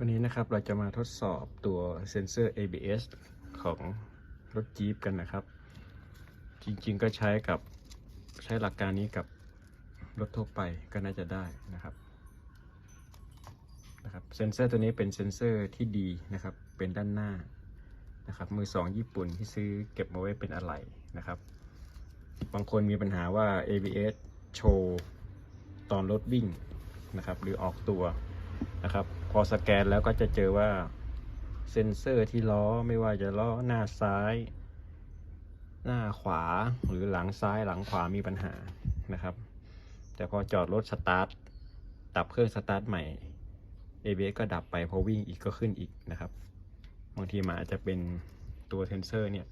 วันนี้นะครับเราจะมาทดสอบตัวเซ็นเซอร์ ABS ของรถจี๊ปกันนะครับ จริงๆก็ใช้กับใช้หลักการนี้กับรถทั่วไปก็น่าจะได้นะครับนะครับเซ็นเซอร์ตัวนี้เป็นเซ็นเซอร์ที่ดีนะครับเป็นด้านหน้านะครับมือสองญี่ปุ่นที่ซื้อเก็บมาไว้เป็นอะไหล่นะครับ บางคนมีปัญหาว่า ABS โชว์ตอนรถวิ่งนะครับหรือออกตัวนะครับ พอสแกนแล้วก็จะเจอว่าเซ็นเซอร์ที่ล้อไม่ว่าจะล้อหน้าซ้าย หน้าขวาหรือหลังซ้ายหลังขวามีปัญหานะครับ แต่พอจอดรถสตาร์ทดับเครื่องสตาร์ทใหม่ ABS ก็ดับไปพอวิ่งอีกก็ขึ้นอีกนะครับบางทีมันอาจจะเป็นตัวเซนเซอร์เนี่ย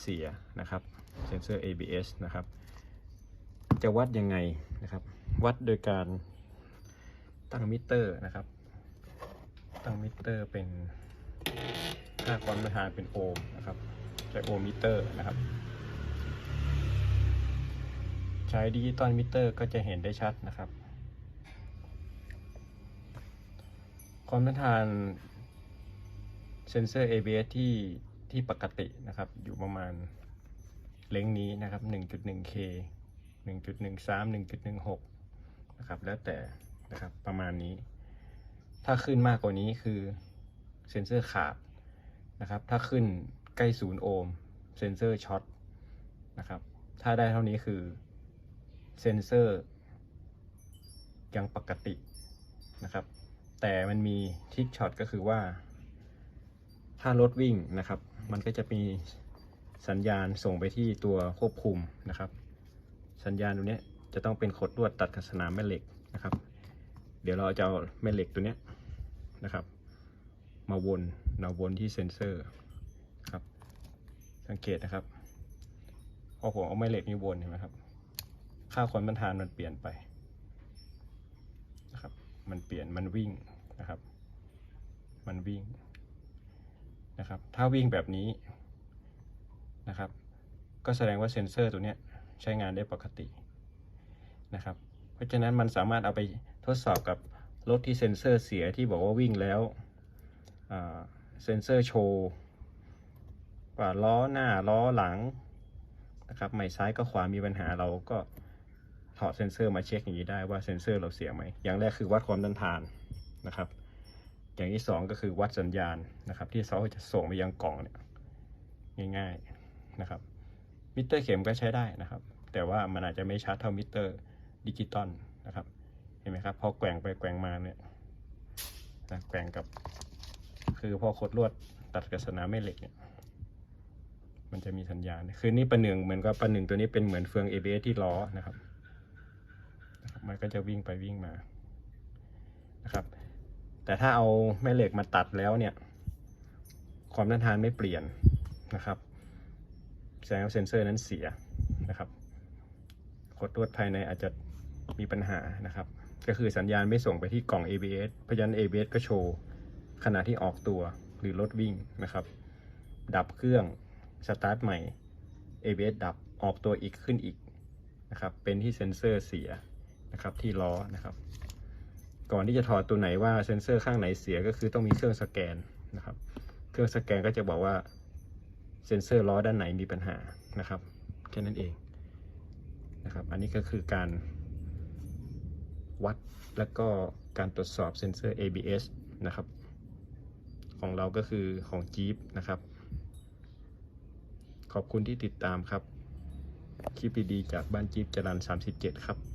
เสียนะครับเซนเซอร์ ABS นะครับ จะวัดยังไงนะครับ วัดโดยการตั้งมิเตอร์นะครับ ตั้งมิเตอร์เป็นค่าความต้านทานเป็นโอห์มนะครับ ใช้โอห์มมิเตอร์นะครับ ใช้ดิจิตอลมิเตอร์ก็จะเห็นได้ชัดนะครับ ความต้านทานเซนเซอร์ ABS ที่ที่ปกตินะครับ อยู่ประมาณเลงนี้นะครับ 1.1K 1.13 1.16 นะครับ แล้วแต่นะครับ ประมาณนี้ ถ้าขึ้นมากกว่านี้คือเซนเซอร์ขาดนะครับ ถ้าขึ้นใกล้ศูนย์โอห์มเซนเซอร์ช็อตนะครับ ถ้าได้เท่านี้คือเซนเซอร์ยังปกตินะครับ แต่มันมีทิกช็อตก็คือว่า ถ้ารถวิ่งนะครับ มันก็จะมีสัญญาณส่งไปที่ตัวควบคุมนะครับ สัญญาณตัวเนี้จะต้องเป็นขดลวดตัดกับสนามแม่เหล็กนะครับ เดี๋ยวเราจะเอาแม่เหล็กตัวเนี้ยนะครับ มาวนเราวนที่เซ็นเซอร์ครับ สังเกตนะครับพอผมเอาแม่เหล็กนี้วนเห็นไหมครับ ค่าความต้านทานมันเปลี่ยนไปนะครับ มันเปลี่ยนมันวิ่งนะครับ มันวิ่งนะครับ ถ้าวิ่งแบบนี้นะครับ ก็แสดงว่าเซ็นเซอร์ตัวเนี้ยใช้งานได้ปกตินะครับ เพราะฉะนั้นมันสามารถเอาไปทดสอบกับรถที่เซ็นเซอร์เสียที่บอกว่าวิ่งแล้วเซ็นเซอร์โชว์ว่าล้อหน้าล้อหลังนะครับไม่ซ้ายก็ขวามีปัญหาเราก็ถอดเซ็นเซอร์มาเช็คอย่างนี้ได้ว่าเซ็นเซอร์เราเสียไหมอย่างแรกคือวัดความต้านทานนะครับ อย่างที่สองก็คือวัดสัญญาณนะครับ ที่เขาจะส่งไปยังกล่องเนี่ยง่ายๆนะครับมิเตอร์เข็มก็ใช้ได้นะครับ แต่ว่ามันอาจจะไม่ชัดเท่ามิเตอร์ ดิจิตอลนะครับเห็นไหมครับพอแกว่งไปแกว่งมาเนี่ยนะแกว่งกับคือพอขดลวดตัดกับสนามแม่เหล็กเนี่ยมันจะมีสัญญาณคือนี่ประหนึ่งเหมือนกับประหนึ่งตัวนี้เป็นเหมือนเฟือง ABS ที่ล้อนะครับมันก็จะวิ่งไปวิ่งมานะครับ แต่ถ้าเอาแม่เหล็กมาตัดแล้วเนี่ย ความต้านทานไม่เปลี่ยนนะครับแสดงว่าเซนเซอร์นั้นเสียนะครับขดลวดภายในอาจจะ มีปัญหานะครับ ก็คือสัญญาณไม่ส่งไปที่กล่อง ABS เพราะฉะนั้น ABS ก็โชว์ขณะที่ออกตัวหรือรถวิ่งนะครับ ดับเครื่องสตาร์ทใหม่ ABS ดับออกตัวอีกขึ้นอีกนะครับ เป็นที่เซนเซอร์เสียนะครับที่ล้อนะครับ ก่อนที่จะถอดตัวไหนว่าเซนเซอร์ข้างไหนเสียก็คือต้องมีเครื่องสแกนนะครับ เครื่องสแกนก็จะบอกว่าเซ็นเซอร์ล้อด้านไหนมีปัญหานะครับแค่นั้นเองนะครับ อันนี้ก็คือการ วัด แล้วก็การตรวจสอบเซ็นเซอร์ ABS นะครับ ของเราก็คือของ Jeep นะครับ ขอบคุณที่ติดตามครับ คลิปดีๆจากบ้านจี๊ปจรัน37 ครับ